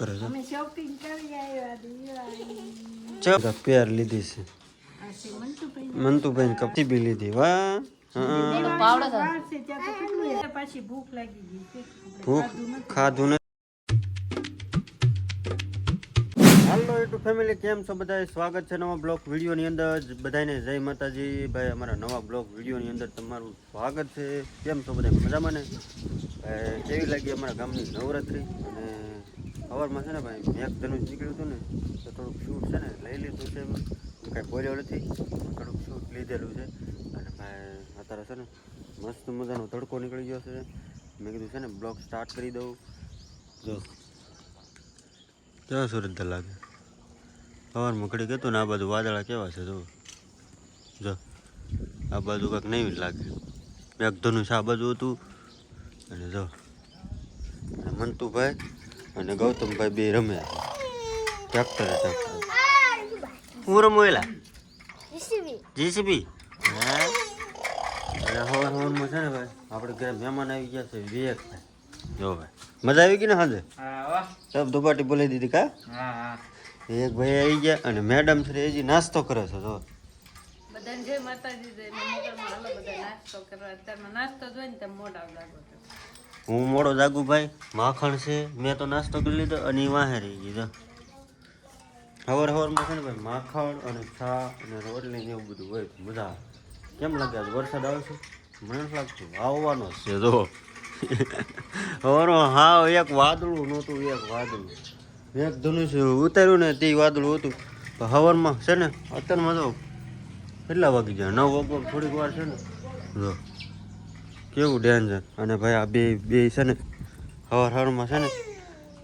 કરે છે. અમે શોપિંગ કરી આવ્યા દિવાળી. પેર લીધી છે. મંતુભાઈ કપચી બી લીધી વાહ. ભૂખ ખાધું ને યુટ્યુબ ફેમિલી કેમ છો બધા સ્વાગત છે નવા બ્લોગ વિડીયોની અંદર. જ બધાને જય માતાજી. ભાઈ અમારા નવા બ્લોક વિડીયોની અંદર તમારું સ્વાગત છે. કેમ છો બધા મજામાં ને? કેવી લાગી અમારા ગામની નવરાત્રી? અને સવારમાં છે ને ભાઈ મેઘ ધનુષ નીકળ્યું હતું ને, તો થોડુંક શૂટ છે ને લઈ લીધું છે કાંઈ બોલ્યો નથી, થોડુંક શૂટ લીધેલું છે. અને ભાઈ, અત્યારે છે ને મસ્ત મજાનો તડકો નીકળી ગયો છે. મેં કીધું છે ને, બ્લોગ સ્ટાર્ટ કરી દઉં. જો. કેવા સુરત લાગે? સવાર મકડી કહેતું ને, આ બાજુ વાદળા કેવા છે જો જો. આ બાજુ કાંઈક નહીં લાગે. મેઘ ધનુષ આ બાજુ હતું. અને જો. મંતુભાઈ અને ગૌતમભાઈ બે રમે ટ્રેક્ટર ટ્રેક્ટર હું રમવેલા જીસીબી. હે? અને હવાર હવારમાં છે ને ભાઈ આપણે ઘરે મહેમાન આવી ગયા છે વિવેક ભાઈ જો ભાઈ મજા આવી ગઈ ને હાજર સબ દુપાટી બોલાવી દીધી કા? એક ભાઈ આવી ગયા અને મેડમ શ્રી હજી નાસ્તો કરે છે જો. બધાને જય માતાજી જય મોગલમાં હાલો બધા નાસ્તો કરવા. અત્યારમાં નાસ્તો જોઈને તમે મોઢા લાગો છો. હું મોડો જાગુભાઈ માખણ છે, મેં તો નાસ્તો કરી લીધો અને એ વાહે રહી ગઈ હવર હવાર હવારમાં છે ને ભાઈ, માખણ અને ચા અને રોટલી એવું બધું હોય, મજા કેમ લાગે આજ વરસાદ આવશે મને નથી લાગતું, આવવાનો છે, જો. હવારમાં હા એક વાદળું નહોતું, એક વાદળું. એક ધનુષ ઉતાર્યું ને તે વાદળું હતું. પણ હવારમાં છે ને, અત્યારમાં જો કેટલા વાગી ગયા? નવ વાગવા થોડીક વાર છે ને. જો. કેવું ડેન્જર અને ભાઈ આ બે બે છે ને, હવાર હવારમાં છે ને,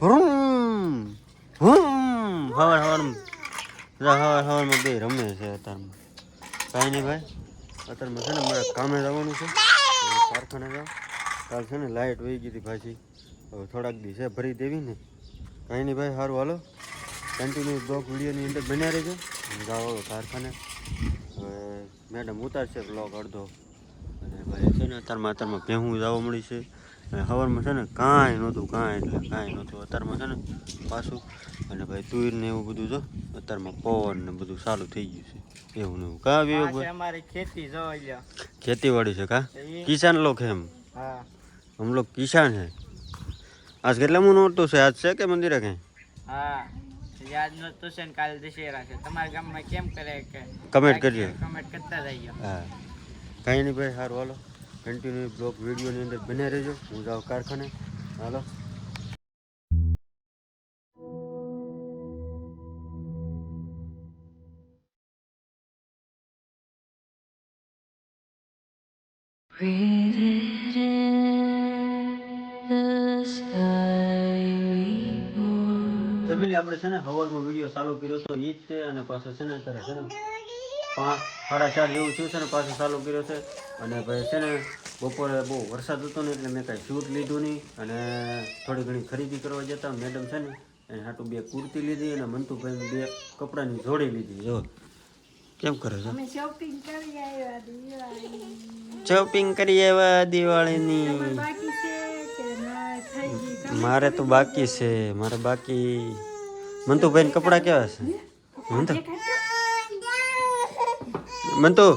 ભરૂમ! ભૂમ! હવાર હવારમાં હવાર હવારમાં બે રમે છે અત્યારમાં. કાંઈ નહીં ભાઈ, અત્યારમાં છે ને મારે કામે જવાનું છે. કારખાને જાઉં. કાલ છે ને લાઇટ વહી ગઈ હતી પાછી. હવે થોડાક દી છે ભરી દેવી ને. કાંઈ નહીં ભાઈ સારું હાલો. કન્ટિન્યુ બ્લોક વિડીયોની અંદર બન્યા રહેજો. જાઓ કારખાને. હવે મેડમ ઉતારશે બ્લોગ અડધો. ભાઈ છે ને અત્યારમાં અત્યારમાં ભેહું જવા મળી છે. અને સવારમાં છે ને કાંઈ નહોતું કાંઈ એટલે કાંઈ નહોતું. અત્યારમાં છે ને પાછું અને ભાઈ તુર ને એવું બધું જો અત્યારમાં પવન ને બધું સારું થઈ ગયું છે. એવું ને એવું. કા વિવેક અમારી ખેતી ખેતીવાડી છે કા? કિસાન લોક હે એમ? હમ લોગ કિસાન છે. આજ કેટલા મુ નોટું છે? આજ છે કે મંદિરે કઈ? હા. યાદનો તો છે કમેન્ટ કરજો. કમેન્ટ કરતા જઈએ હા. કાંઈ નહીં ભાઈ સારું હાલો. કન્ટિન્યુ બ્લોગ વિડીયોની અંદર બન્યા રહેજો. હું જાઉં કારખાને. હાલો. ફેમિલી આપણે છે ને હવારમાં વીડિયો ચાલુ કર્યો તો એ જ છે અને પાછો છે ને અત્યારે છે ને પાંચ સાડા ચાર જેવું થયું છે ને પાછો ચાલુ કર્યો છે. અને ભાઈ છે ને બપોરે બહુ વરસાદ હતો ને એટલે મેં કાંઈ શૂટ લીધું નહીં. અને થોડી ઘણી ખરીદી કરવા જતા મેડમ છે ને એને હાટું બે કુર્તી લીધી અને મંતુભાઈ બે કપડાની જોડી લીધી. જો કેમ કરે છે? શોપિંગ કરી આવ્યા દિવાળી. શોપિંગ કરી આવ્યા દિવાળીની. બાકી છે કે ના થઈ ગઈ કામ? મારે તો બાકી છે મારે બાકી મંતુભાઈ કપડાં કેવા છે? મંતુ મંતુ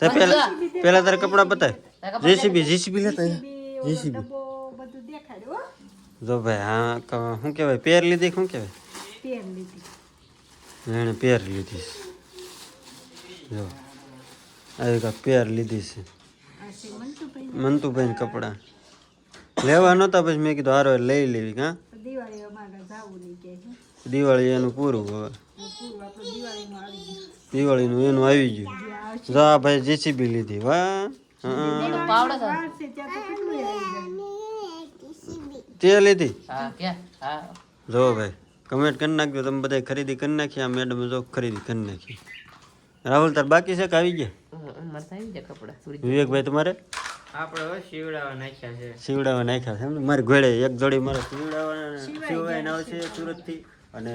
તે પેલા પેલા તારે કપડા બતાય. જેસીબી જેસીબી લેતા. જેસીબી. જો ભાઈ હા ક- શું કહેવાય? પેર લીધી શું કહેવાય? એણે પેર લીધી છે. જો આવી કા પેર લીધી છે. મંતુભાઈ કપડા. લેવા નહોતા પછી મેં કીધું હારો લઈ લેવી કાં દિવાળી એનું પૂરું હવે. દિવાળીનું એનું આવી ગયું. જો આ ભાઈ જેસીબી લીધી વાહ તો લીધી? હા કે હા. જો ભાઈ કમેન્ટ કરી નાખજો. તમે બધા ખરીદી કરી નાખી. આ મેડમ જો ખરીદી કરી નાખી. રાહુલ તાર બાકી છે કે આવી ગયા? મારે થઈ જાય કપડા વિવેકભાઈ તમારે? આપણે શિવડાવા નાખ્યા છે. સીવડાવવા નાખ્યા છે એમ ઘોડે એક જોડી મારે સીવડાવવાના છે. સુરત સુરતથી. અને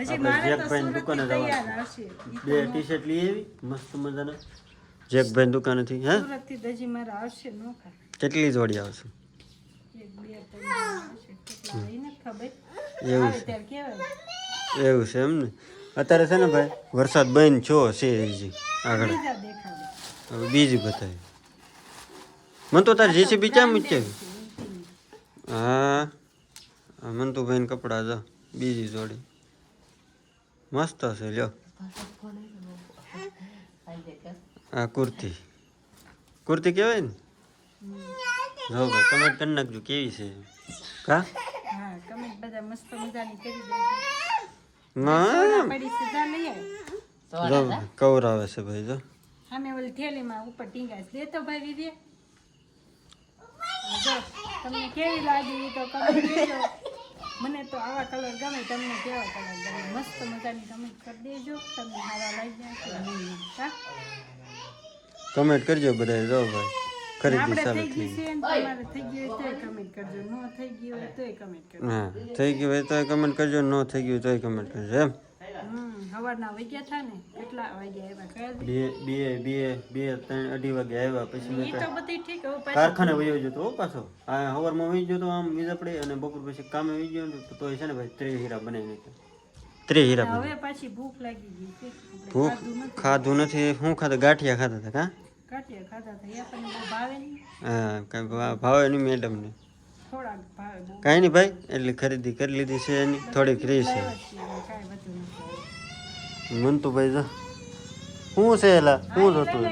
આપણે જેકભાઈ દુકાને જવાનું બે ટી શર્ટ લઈ આવી મસ્ત મજાના. જેકભાઈ દુકાનેથી હે? કેટલી જોડી આવશે? એવું છે. એવું છે એમ ને? અત્યારે છે ને ભાઈ વરસાદ બંધ છો છે હજી આગળ. હવે બીજી બતાવી મને તો તારે જેસીબી ચા મૂકી હા આ મંતુભાઈને કપડાં જો બીજી જોડી. મસ્ત છે લ્યો. આ કુર્તી. કુર્તી કહેવાય ને? જો ભાઈ કમેન્ટ કરી નાખજો કેવી છે. કા? કમેન્ટ બધા મસ્ત મજાની કરી દે ના પડી આવે કવરાવે છે ભાઈ જો. સામે ઓલી થેલીમાં ઉપર ટીંગા દે તો ભાઈ તમને કેવી લાગી તો કમેન્ટ કરજો. મને તો આવા કલર ગમે તમને કેવા કલર ગમે? મસ્ત મજાની કમેન્ટ કરી દેજો. તમને સારા લાગ્યા કે કમેન્ટ કરજો બધા જો ભાઈ. ખરીદી ચાલુ થઈ થઈ ગઈ તમારે થઈ ગયું હોય તોય કમેન્ટ કરજો. ન થઈ ગયું હોય તોય કમેન્ટ કરજો. હા થઈ ગયું હોય તોય કમેન્ટ કરજો ન થઈ ગયું તોય કમેન્ટ કરજો એમ? સવારના વાગ્યા થા ને કેટલા વાગ્યા આવ્યા? બે બે બે બે ત્રણ અઢી વાગ્યા આવ્યા. પછી મેં તો બધી ઠીક હવે કારખાને વયો જતો હો પાછો. આ સવારમાં વહી ગયો તો આમ વીજ પડે અને બપોર પછી કામે વહી ગયો ને તો છે ને ભાઈ ત્રણ હીરા બનાવી નાખ્યા. ત્રણ હીરા હવે પાછી ભૂખ લાગી ગઈ ભૂખ ખાધું નથી. શું ખાધા? ગાંઠિયા ખાધા હતા કા? કાઢીએ ખાધા હતા એ આપણને ભાવે નહીં. હા કાંઈ ભાવે નહીં મેડમને. થોડાક ભાવે બહુ. કાંઈ નહીં ભાઈ એટલે ખરીદી કરી લીધી છે એની. થોડીક રહી છે. કાંઈ બધું મન તો ભાઈ જો શું છે એલા? શું જોતું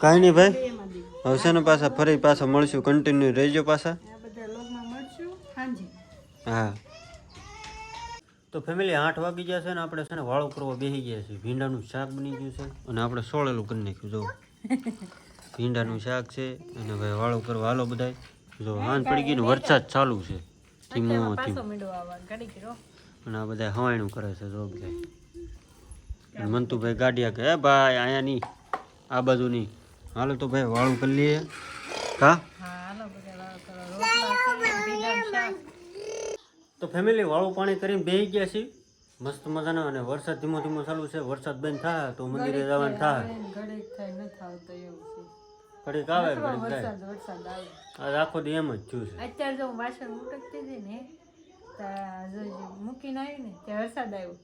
કાંઈ નહીં ભાઈ. હવે ને પાછા ફરી પાછા મળશું કન્ટિન્યુ રહેજો પાછા. બધા હા. તો ફેમિલી આઠ વાગી ગયા છે ને આપણે છે ને વાળો કરવા બેસી ગયા છે ભીંડાનું શાક બની ગયું છે અને આપણે સોળેલું કરી નાખ્યું જો ભીંડાનું શાક છે અને ભાઈ વાળો કરવા હાલો બધાય. જો હાન પડી ગઈ ને વરસાદ ચાલુ છે. ધીમો ધીમો. અને આ બધા હવાયણું કરે છે જો બધા મંતુભાઈ ગાડિયા કે ભાઈ અહીંયા નહીં આ બાજુ નહીં હાલો તો ભાઈ વાળું કરી લઈએ. હા તો ફેમિલી વાળું પાણી કરીને બેસી ગયા છીએ. મસ્ત મજાના અને વરસાદ ધીમો ધીમો ચાલુ છે. વરસાદ બંધ થાય તો મંદિરે જવાનું થાય ઘડીક થાય આવે ઘડીક આવે. આજ આખો દી એમ જ થયું છે. અત્યારે જો વાસણ ઉટકતી હતી ને મૂકીને આવી ને ત્યાં વરસાદ આવ્યો.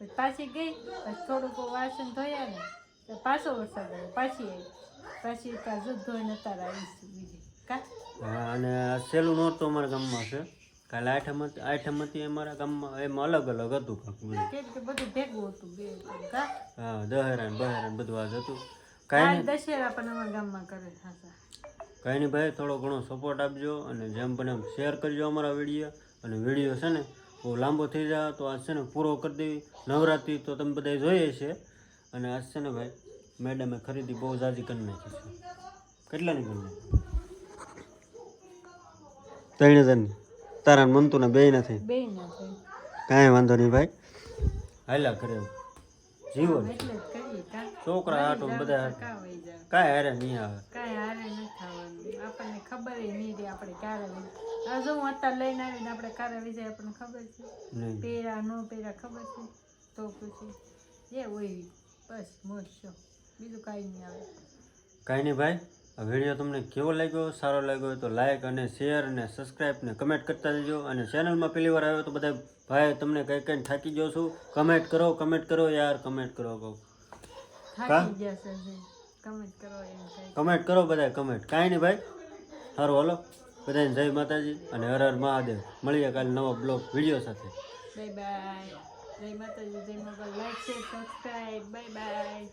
પછી પાછી ગઈ પછી થોડુંક વાસણ ધોયા ને તો પાછો વરસાદ આવ્યો પાછી આવી પાછી ત્યાં જો ધોઈને અત્યારે આવીશું બીજી. કા? અને સેલું સહેલું નહોતું અમારા ગામમાં છે. કાલે આઠમ આઠમતી આઠમ હતી અમારા ગામમાં એમાં અલગ અલગ હતું કાંક બધું. ભેગું હતું બે હા દહેરા ને બહેરા ને બધું આજ હતું. કાંઈ નહીં દશેરા પણ અમારા ગામમાં કરે કાંઈ નહીં ભાઈ થોડો ઘણો સપોર્ટ આપજો અને જેમ પણ એમ શેર કરજો અમારા વીડિયો અને વીડિયો છે ને બહુ લાંબો થઈ જાય તો આજ છે ને પૂરો કરી દેવી. નવરાત્રિ તો તમે બધા જોઈએ છે. અને આજ છે ને ભાઈ મેડમે ખરીદી બહુ જાજી કરી નાખી છે. કેટલાની કરી નાખી ત્રણ હજારની તારા મનતું ને બે નથી કાંઈ વાંધો નહીં ભાઈ. હાલા કરે. એમ. જીવન એટલે જ કરીએ કા છોકરા આટો બધા કાંઈ હારે નહીં આવે. કાંઈ હારે નથી થવાનું આપણને ખબર નહીં આપણે ક્યારે લઈ આ જો હું અત્યારે લઈને આવીને આપણે કારે લઈ જાય આપણને ખબર છે. પહેરા ન પહેરા ખબર છે? તો પછી જે હોય બસ મોજ છો. બીજું કાંઈ નહીં આવે. કાંઈ નહીં ભાઈ આ વીડિયો તમને કેવો લાગ્યો સારો લાગ્યો તો લાઇક અને શેર અને સબસ્ક્રાઈબ ને કમેન્ટ કરતા જજો અને ચેનલમાં પહેલી વાર આવ્યો તો બધા ભાઈ તમને કંઈ કંઈ થાકી જાઉં છું. કમેન્ટ કરો કમેન્ટ કરો યાર કમેન્ટ કરો કહું. થાકી ગયા છે કમેન્ટ કરો કમેન્ટ કરો બધા કમેન્ટ કાંઈ નહીં ભાઈ સારું હાલો. બધાને જય માતાજી અને હર હર મહાદેવ. મળીએ કાલે નવા બ્લોગ વીડિયો સાથે. બાય બાય જય માતાજી, જય Mogal. Like share subscribe bye bye